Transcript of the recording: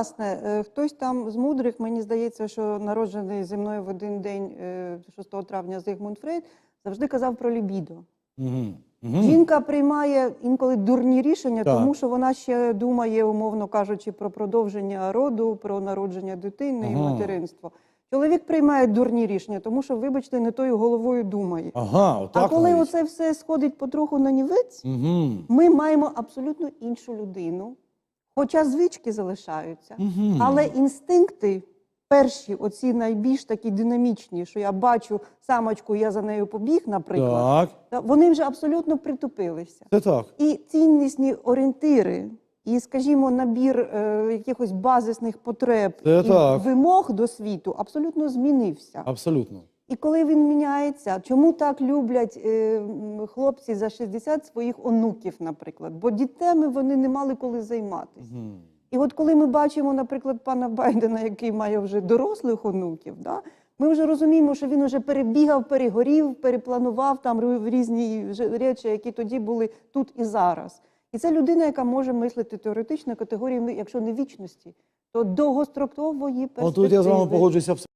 власне, е, хтось там з мудрих, мені здається, що народжений зі мною в один день, е, 6 травня Зигмунд Фрейд, завжди казав про лібідо. Угу. Угу. Жінка приймає інколи дурні рішення, Так. тому що вона ще думає, умовно кажучи, про продовження роду, про народження дитини і материнство. Чоловік приймає дурні рішення, тому що, вибачте, не тою головою думає. Ага, отак. а коли навіть. оце все сходить потроху на нівець, Угу. ми маємо абсолютно іншу людину, хоча звички залишаються, Угу. але інстинкти. Перші, оці найбільш такі динамічні, що я бачу самочку, я за нею побіг, наприклад, Так, вони вже абсолютно притупилися. це так. І ціннісні орієнтири, і, скажімо, набір е, якихось базисних потреб Це і так. вимог до світу абсолютно змінився. Абсолютно. І коли він міняється, чому так люблять е, хлопці за 60 своїх онуків, наприклад? Бо дітьми вони не мали коли займатися. Угу. І от коли ми бачимо, наприклад, пана Байдена, який має вже дорослих онуків, да, ми вже розуміємо, що він вже перебігав, перегорів, перепланував там різні речі, які тоді були тут і зараз. І це людина, яка може мислити теоретично категоріями, якщо не вічності, то довгострокової перспективи. Отут я з вами погоджуюся абсолютно.